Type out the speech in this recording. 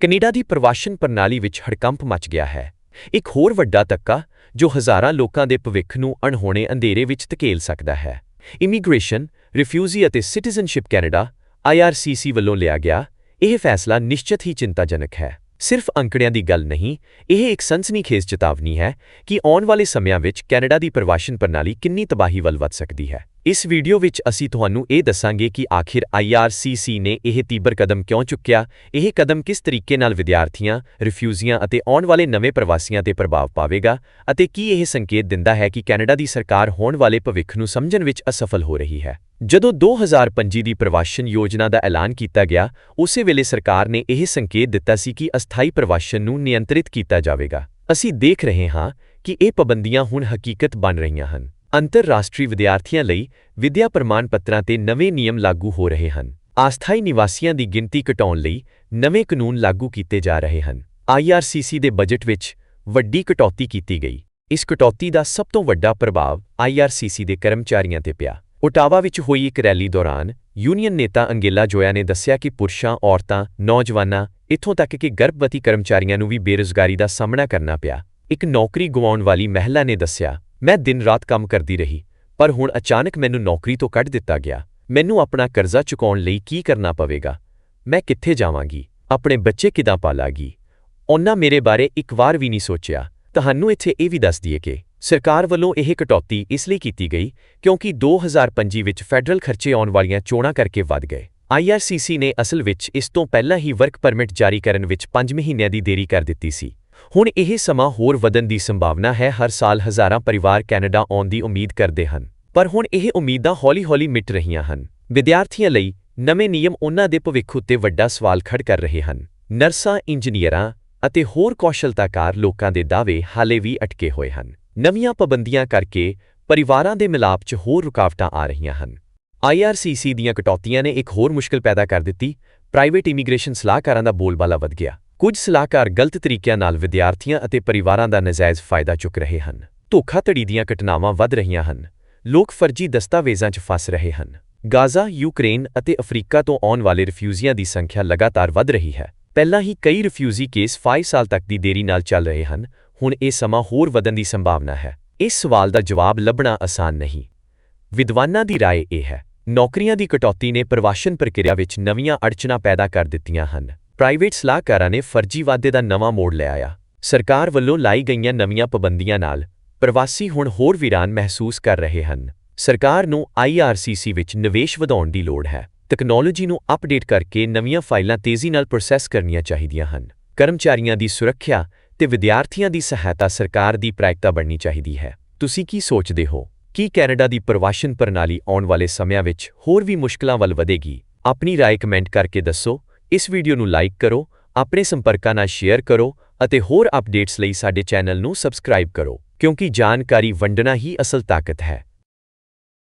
Canada ਦੀ ਪ੍ਰਵਾਸਨ ਪ੍ਰਣਾਲੀ ਵਿੱਚ ਹੜਕੰਪ much ਗਿਆ ਹੈ। ਇੱਕ ਹੋਰ ਵੱਡਾ ਧੱਕਾ, ਜੋ ਹਜ਼ਾਰਾਂ ਲੋਕਾਂ ਦੇ ਭਵਿੱਖ ਨੂੰ ਅਣਹੋਣੇ ਅੰਧੇਰੇ ਵਿੱਚ ਧਕੇਲ ਸਕਦਾ ਹੈ। ਇਮੀਗ੍ਰੇਸ਼ਨ, ਰਿਫਿਊਜੀ ਅਤੇ ਸਿਟੀਜ਼ਨਸ਼ਿਪ ਕੈਨੇਡਾ IRCC ਵੱਲੋਂ ਲਿਆ ਗਿਆ, ਇਹ ਫੈਸਲਾ ਨਿਸ਼ਚਿਤ ਹੀ ਚਿੰਤਾਜਨਕ ਹੈ। ਸਿਰਫ ਅੰਕੜਿਆਂ ਦੀ ਗੱਲ ਨਹੀਂ, ਇਹ ਇੱਕ ਸਨਸਨੀਖੇਜ਼ ਚੇਤਾਵਨੀ ਹੈ ਕਿ ਆਉਣ ਵਾਲੇ ਸਮਿਆਂ ਵਿੱਚ ਕੈਨੇਡਾ ਦੀ ਪ੍ਰਵਾਸਨ ਪ੍ਰਣਾਲੀ ਕਿੰਨੀ ਤਬਾਹੀ ਵੱਲ ਵੱਧ ਸਕਦੀ ਹੈ। ਇਸ ਵੀਡੀਓ ਵਿੱਚ ਅਸੀਂ ਤੁਹਾਨੂੰ ਇਹ ਦੱਸਾਂਗੇ ਕਿ ਆਖਿਰ IRCC ਨੇ ਇਹ ਤੀਬਰ ਕਦਮ ਕਿਉਂ ਚੁੱਕਿਆ, ਇਹ ਕਦਮ ਕਿਸ ਤਰੀਕੇ ਨਾਲ ਵਿਦਿਆਰਥੀਆਂ, ਰਿਫਿਊਜੀਆਂ ਅਤੇ ਆਉਣ ਵਾਲੇ ਨਵੇਂ ਪ੍ਰਵਾਸੀਆਂ ਤੇ ਪ੍ਰਭਾਵ ਪਾਵੇਗਾ ਅਤੇ ਕੀ ਇਹ ਸੰਕੇਤ ਦਿੰਦਾ ਹੈ ਕਿ ਕੈਨੇਡਾ ਦੀ ਸਰਕਾਰ ਹੋਣ ਵਾਲੇ ਭਵਿੱਖ ਨੂੰ ਸਮਝਣ ਵਿੱਚ ਅਸਫਲ ਹੋ ਰਹੀ ਹੈ। ਜਦੋਂ 2025 ਦੀ ਪ੍ਰਵਾਸਨ ਯੋਜਨਾ ਦਾ ਐਲਾਨ ਕੀਤਾ ਗਿਆ, ਉਸੇ ਵੇਲੇ ਸਰਕਾਰ ਨੇ ਇਹ ਸੰਕੇਤ ਦਿੱਤਾ ਸੀ ਕਿ ਅਸਥਾਈ ਪ੍ਰਵਾਸਨ ਨੂੰ ਨਿਯੰਤਰਿਤ ਕੀਤਾ ਜਾਵੇਗਾ। ਅਸੀਂ ਦੇਖ ਰਹੇ ਹਾਂ ਕਿ ਇਹ ਪਾਬੰਦੀਆਂ ਹੁਣ ਹਕੀਕਤ ਬਣ ਰਹੀਆਂ ਹਨ। ਅੰਤਰਰਾਸ਼ਟਰੀ ਵਿਦਿਆਰਥੀਆਂ ਲਈ ਵਿਦਿਆ ਪ੍ਰਮਾਣ ਪੱਤਰਾਂ ਤੇ ਨਵੇਂ ਨਿਯਮ ਲਾਗੂ ਹੋ ਰਹੇ ਹਨ। ਆਸਥਾਈ ਨਿਵਾਸੀਆਂ ਦੀ ਗਿਣਤੀ ਘਟਾਉਣ ਲਈ ਨਵੇਂ ਕਾਨੂੰਨ ਲਾਗੂ ਕੀਤੇ ਜਾ ਰਹੇ ਹਨ। IRCC ਦੇ ਬਜਟ ਵਿੱਚ ਵੱਡੀ ਕਟੌਤੀ ਕੀਤੀ ਗਈ। ਇਸ ਕਟੌਤੀ ਦਾ ਸਭ ਤੋਂ ਵੱਡਾ ਪ੍ਰਭਾਵ IRCC ਦੇ ਕਰਮਚਾਰੀਆਂ ਤੇ ਪਿਆ। ਓਟਾਵਾ ਵਿੱਚ ਹੋਈ ਇੱਕ ਰੈਲੀ ਦੌਰਾਨ ਯੂਨੀਅਨ ਨੇਤਾ ਅੰਗੇਲਾ ਜੋਇਆ ਨੇ ਦੱਸਿਆ ਕਿ ਪੁਰਸ਼ਾਂ, ਔਰਤਾਂ, ਨੌਜਵਾਨਾਂ, ਇੱਥੋਂ ਤੱਕ ਕਿ ਗਰਭਵਤੀ ਕਰਮਚਾਰੀਆਂ ਨੂੰ ਵੀ ਬੇਰੁਜ਼ਗਾਰੀ ਦਾ ਸਾਹਮਣਾ ਕਰਨਾ ਪਿਆ। ਇੱਕ ਨੌਕਰੀ ਗਵਾਉਣ ਵਾਲੀ ਮਹਿਲਾ ਨੇ ਦੱਸਿਆ ਮੈਂ ਦਿਨ-ਰਾਤ ਕੰਮ ਕਰਦੀ ਰਹੀ, ਪਰ ਹੁਣ ਅਚਾਨਕ ਮੈਨੂੰ ਨੌਕਰੀ ਤੋਂ ਕੱਢ ਦਿੱਤਾ ਗਿਆ। ਮੈਨੂੰ ਆਪਣਾ ਕਰਜ਼ਾ ਚੁਕਾਉਣ ਲਈ ਕੀ ਕਰਨਾ ਪਵੇਗਾ? ਮੈਂ ਕਿੱਥੇ ਜਾਵਾਂਗੀ? ਆਪਣੇ ਬੱਚੇ ਕਿਦਾਂ ਪਾਲਾਂਗੀ? ਉਹਨਾਂ ਮੇਰੇ ਬਾਰੇ ਇੱਕ ਵਾਰ ਵੀ ਨਹੀਂ ਸੋਚਿਆ। ਤੁਹਾਨੂੰ ਇੱਥੇ ਇਹ ਵੀ ਦੱਸ ਦਈਏ ਕਿ ਸਰਕਾਰ ਵੱਲੋਂ ਇਹ ਕਟੌਤੀ ਇਸ ਲਈ ਕੀਤੀ ਗਈ ਕਿਉਂਕਿ 2025 ਵਿੱਚ ਫੈਡਰਲ ਖਰਚੇ ਆਉਣ ਵਾਲੀਆਂ ਚੋਣਾਂ ਕਰਕੇ ਵੱਧ ਗਏ। IRCC ਨੇ ਅਸਲ ਵਿੱਚ ਇਸ ਤੋਂ ਪਹਿਲਾਂ ਹੀ ਵਰਕ ਪਰਮਿਟ ਜਾਰੀ ਕਰਨ ਵਿੱਚ 5 ਮਹੀਨਿਆਂ ਦੀ ਦੇਰੀ ਕਰ ਦਿੱਤੀ ਸੀ। ਹੁਣ ਇਹ ਸਮਾਂ ਹੋਰ ਵਧਣ ਦੀ ਸੰਭਾਵਨਾ ਹੈ, ਹਰ ਸਾਲ ਹਜ਼ਾਰਾਂ ਪਰਿਵਾਰ ਕੈਨੇਡਾ ਆਉਣ ਦੀ ਉਮੀਦ ਕਰਦੇ ਹਨ। ਪਰ ਹੁਣ ਇਹ ਉਮੀਦਾਂ ਹੌਲੀ-ਹੌਲੀ ਮਿਟ ਰਹੀਆਂ ਹਨ। ਵਿਦਿਆਰਥੀਆਂ ਲਈ ਨਵੇਂ ਨਿਯਮ ਉਹਨਾਂ ਦੇ ਭਵਿੱਖ ਉੱਤੇ ਵੱਡਾ ਸਵਾਲ ਖੜ ਕਰ ਰਹੇ ਹਨ। ਨਰਸਾਂ, ਇੰਜੀਨੀਅਰਾਂ ਅਤੇ ਹੋਰ ਕੌਸ਼ਲਤਾਕਾਰ ਲੋਕਾਂ ਦੇ ਦਾਅਵੇ ਹਾਲੇ ਵੀ ਅਟਕੇ ਹੋਏ ਹਨ। ਨਵੀਆਂ ਪਾਬੰਦੀਆਂ ਕਰਕੇ ਪਰਿਵਾਰਾਂ ਦੇ ਮਿਲਾਪ 'ਚ ਹੋਰ ਰੁਕਾਵਟਾਂ ਆ ਰਹੀਆਂ ਹਨ। IRCC ਦੀਆਂ ਕਟੌਤੀਆਂ ਨੇ ਇੱਕ ਹੋਰ ਮੁਸ਼ਕਲ ਪੈਦਾ ਕਰ ਦਿੱਤੀ। ਪ੍ਰਾਈਵੇਟ ਇਮੀਗ੍ਰੇਸ਼ਨ ਸਲਾਹਕਾਰਾਂ ਦਾ ਬੋਲਬਾਲਾ ਵਧ ਗਿਆ। ਕੁਝ ਸਲਾਹਕਾਰ ਗਲਤ ਤਰੀਕਿਆਂ ਨਾਲ ਵਿਦਿਆਰਥੀਆਂ ਅਤੇ ਪਰਿਵਾਰਾਂ ਦਾ ਨਜਾਇਜ਼ ਫਾਇਦਾ ਚੁੱਕ ਰਹੇ ਹਨ ਧੋਖਾਧੜੀ ਦੀਆਂ ਘਟਨਾਵਾਂ ਵੱਧ ਰਹੀਆਂ ਹਨ ਲੋਕ ਫਰਜ਼ੀ ਦਸਤਾਵੇਜ਼ਾਂ 'ਚ ਫਸ ਰਹੇ ਹਨ ਗਾਜ਼ਾ ਯੂਕਰੇਨ ਅਤੇ ਅਫਰੀਕਾ ਤੋਂ ਆਉਣ ਵਾਲੇ ਰਿਫਿਊਜੀਆਂ ਦੀ ਸੰਖਿਆ ਲਗਾਤਾਰ ਵੱਧ ਰਹੀ ਹੈ ਪਹਿਲਾਂ ਹੀ ਕਈ ਰਿਫਿਊਜੀ ਕੇਸ 5 ਸਾਲ ਤੱਕ ਦੀ ਦੇਰੀ ਨਾਲ ਚੱਲ ਰਹੇ ਹਨ ਹੁਣ ਇਹ ਸਮਾਂ ਹੋਰ ਵਧਣ ਦੀ ਸੰਭਾਵਨਾ ਹੈ ਇਸ ਸਵਾਲ ਦਾ ਜਵਾਬ ਲੱਭਣਾ ਆਸਾਨ ਨਹੀਂ ਵਿਦਵਾਨਾਂ ਦੀ رائے ਇਹ ਹੈ ਨੌਕਰੀਆਂ ਦੀ ਕਟੌਤੀ ਨੇ ਪ੍ਰਵਾਸਨ ਪ੍ਰਕਿਰਿਆ ਵਿੱਚ ਨਵੀਆਂ ਅੜਚਨਾਂ ਪੈਦਾ ਕਰ ਦਿੱਤੀਆਂ ਹਨ ਪ੍ਰਾਈਵੇਟ ਸਲਾਹਕਾਰਾਂ ਨੇ ਫਰਜ਼ੀ ਵਾਅਦੇ ਦਾ ਨਵਾਂ ਮੋੜ ਲਿਆਇਆ ਸਰਕਾਰ ਵੱਲੋਂ ਲਾਈ ਗਈਆਂ ਨਵੀਆਂ ਪਾਬੰਦੀਆਂ ਨਾਲ ਪ੍ਰਵਾਸੀ ਹੁਣ ਹੋਰ ਵੀਰਾਨ ਮਹਿਸੂਸ ਕਰ ਰਹੇ ਹਨ ਸਰਕਾਰ ਨੂੰ IRCC ਵਿੱਚ ਨਿਵੇਸ਼ ਵਧਾਉਣ ਦੀ ਲੋੜ ਹੈ ਟੈਕਨੋਲੋਜੀ ਨੂੰ ਅਪਡੇਟ ਕਰਕੇ ਨਵੀਆਂ ਫਾਈਲਾਂ ਤੇਜ਼ੀ ਨਾਲ ਪ੍ਰੋਸੈਸ ਕਰਨੀਆਂ ਚਾਹੀਦੀਆਂ ਹਨ ਕਰਮਚਾਰੀਆਂ ਦੀ ਸੁਰੱਖਿਆ ਤੇ ਵਿਦਿਆਰਥੀਆਂ ਦੀ ਸਹਾਇਤਾ ਸਰਕਾਰ ਦੀ ਪ੍ਰਾਇੋਰਤਾ ਬਣਨੀ ਚਾਹੀਦੀ ਹੈ ਤੁਸੀਂ ਕੀ ਸੋਚਦੇ ਹੋ ਕੀ ਕੈਨੇਡਾ ਦੀ ਪ੍ਰਵਾਸਨ ਪ੍ਰਣਾਲੀ ਆਉਣ ਵਾਲੇ ਸਮਿਆਂ ਵਿੱਚ ਹੋਰ ਵੀ ਮੁਸ਼ਕਲਾਂ ਵੱਲ ਵਧੇਗੀ ਆਪਣੀ رائے ਕਮੈਂਟ ਕਰਕੇ ਦੱਸੋ ਇਸ ਵੀਡੀਓ ਨੂੰ ਲਾਈਕ ਕਰੋ, ਆਪਣੇ ਸੰਪਰਕਾਂ ਨਾਲ ਸ਼ੇਅਰ ਕਰੋ ਅਤੇ ਹੋਰ ਅਪਡੇਟਸ ਲਈ ਸਾਡੇ ਚੈਨਲ ਨੂੰ ਸਬਸਕ੍ਰਾਈਬ ਕਰੋ, ਕਿਉਂਕਿ ਜਾਣਕਾਰੀ ਵੰਡਣਾ ਹੀ ਅਸਲ ਤਾਕਤ ਹੈ।